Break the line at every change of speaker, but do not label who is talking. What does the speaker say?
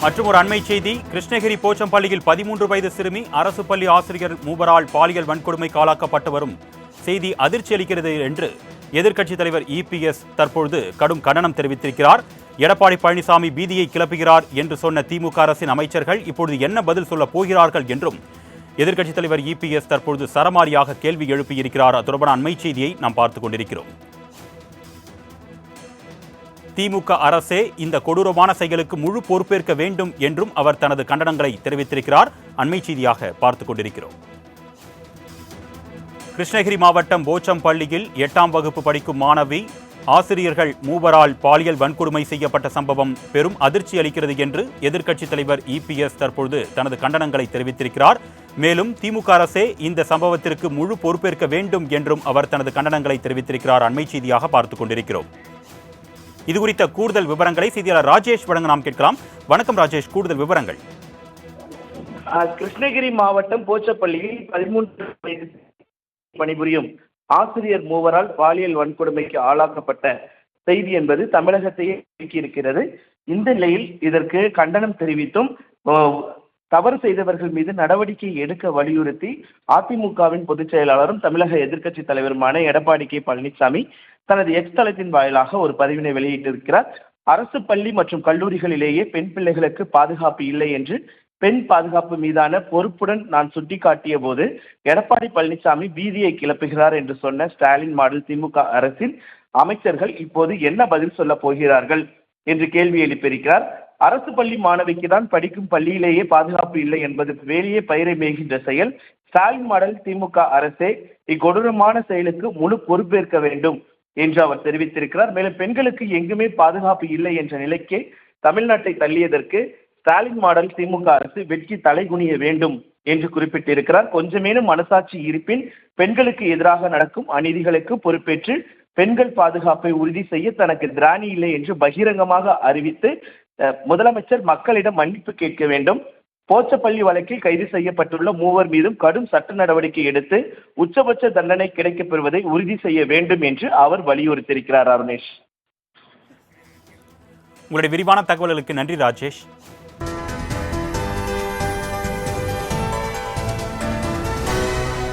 மற்றும் ஒரு அண்மை செய்தி கிருஷ்ணகிரி போச்சம்பள்ளியில் பதிமூன்று வயது சிறுமி அரசு பள்ளி ஆசிரியர் மூவரால் பாலியல் வன்கொடுமை காலாக்கப்பட்டு வரும் செய்தி அதிர்ச்சி அளிக்கிறது என்று எதிர்க்கட்சித் தலைவர் இபிஎஸ் தற்பொழுது கடும் கண்டனம் தெரிவித்திருக்கிறார். எடப்பாடி பழனிசாமி பீதியை கிளப்புகிறார் என்று சொன்ன திமுக அரசின் அமைச்சர்கள் இப்பொழுது என்ன பதில் சொல்லப் போகிறார்கள் என்றும் எதிர்க்கட்சித் தலைவர் இபிஎஸ் தற்பொழுது சரமாரியாக கேள்வி எழுப்பியிருக்கிறார். அது தொடர்பான அண்மை செய்தியை நாம் பார்த்துக் கொண்டிருக்கிறோம். திமுக அரசே இந்த கொடூரமான செயலுக்கு முழு பொறுப்பேற்க வேண்டும் என்றும் அவர் தனது கண்டனங்களை தெரிவித்திருக்கிறார். அண்மை செய்தியாக பார்த்துக் கொண்டிருக்கிறோம். கிருஷ்ணகிரி மாவட்டம் போச்சம்பள்ளியில் எட்டாம் வகுப்பு படிக்கும் மாணவி ஆசிரியர்கள் மூவரால் பாலியல் வன்கொடுமை செய்யப்பட்ட சம்பவம் பெரும் அதிர்ச்சி அளிக்கிறது என்று எதிர்க்கட்சித் தலைவர் இபிஎஸ் தற்பொழுது தனது கண்டனங்களை தெரிவித்திருக்கிறார். மேலும் திமுக அரசே இந்த சம்பவத்திற்கு முழு பொறுப்பேற்க வேண்டும் என்றும் அவர் தனது கண்டனங்களை தெரிவித்திருக்கிறார். அண்மை செய்தியாக பார்த்துக் கொண்டிருக்கிறோம். இது குறித்த கூடுதல் விவரங்களை செய்தியாளர் ராஜேஷ் வழங்க நாம் கேட்கலாம். வணக்கம் ராஜேஷ் கூடுதல் விவரங்கள்.
கிருஷ்ணகிரி மாவட்டம் போச்சப்பள்ளியில் பதிமூன்று வயது பணிபுரியும் ஆசிரியர் மூவரால் பாலியல் வன்கொடுமைக்கு ஆளாக்கப்பட்ட செய்தி என்பது தமிழகத்தையே இருக்கிறது இந்த நிலையில் இதற்கு கண்டனம் தெரிவித்தும் தவறு செய்தவர்கள் மீது நடவடிக்கை எடுக்க வலியுறுத்தி அதிமுகவின் பொதுச் செயலாளரும் தமிழக எதிர்க்கட்சி தலைவருமான எடப்பாடி கே பழனிசாமி தனது எக்ஸ் தளத்தின் வாயிலாக ஒரு பதிவினை வெளியிட்டிருக்கிறார். அரசு பள்ளி மற்றும் கல்லூரிகளிலேயே பெண் பிள்ளைகளுக்கு பாதுகாப்பு இல்லை என்று பெண் பாதுகாப்பு மீதான பொறுப்புடன் நான் சுட்டிக்காட்டிய போது எடப்பாடி பழனிசாமி பீதியை கிளப்புகிறார் என்று சொன்ன ஸ்டாலின் மாடல் திமுக அரசின் அமைச்சர்கள் இப்போது என்ன பதில் சொல்ல போகிறார்கள்? என்று கேள்வி எழுப்பியிருக்கிறார். அரசு பள்ளி மாணவிக்கு தான் படிக்கும் பள்ளியிலேயே பாதுகாப்பு இல்லை என்பது வெளியே பயிரை மேய்கின்ற செயல். ஸ்டாலின் மாடல் திமுக அரசே இக்கொடூரமான செயலுக்கு முழு பொறுப்பேற்க வேண்டும் என்று அவர் தெரிவித்திருக்கிறார். மேலும் பெண்களுக்கு எங்குமே பாதுகாப்பு இல்லை என்ற நிலைக்கே தமிழ்நாட்டை தள்ளியதற்கு ஸ்டாலின் மாடல் திமுக அரசு வெட்கி தலைகுனிய வேண்டும் என்று குறிப்பிட்டிருக்கிறார். கொஞ்சமேனும் மனசாட்சி இருப்பின் பெண்களுக்கு எதிராக நடக்கும் அநீதிகளுக்கு பொறுப்பேற்று பெண்கள் பாதுகாப்பை உறுதி செய்ய தனக்கு திராணி இல்லை என்று பகிரங்கமாக அறிவித்து முதலமைச்சர் மக்களிடம் மன்னிப்பு கேட்க வேண்டும். போச்சப்பள்ளி வழக்கில் கைது செய்யப்பட்டுள்ள மூவர் மீதும் கடும் சட்ட நடவடிக்கை எடுத்து உச்சபட்ச தண்டனை கிடைக்கப் பெறுவதை உறுதி செய்ய வேண்டும் என்று அவர் வலியுறுத்தியிருக்கிறார் அருணேஷ்.
உங்களுடைய விரிவான தகவல்களுக்கு நன்றி ராஜேஷ்.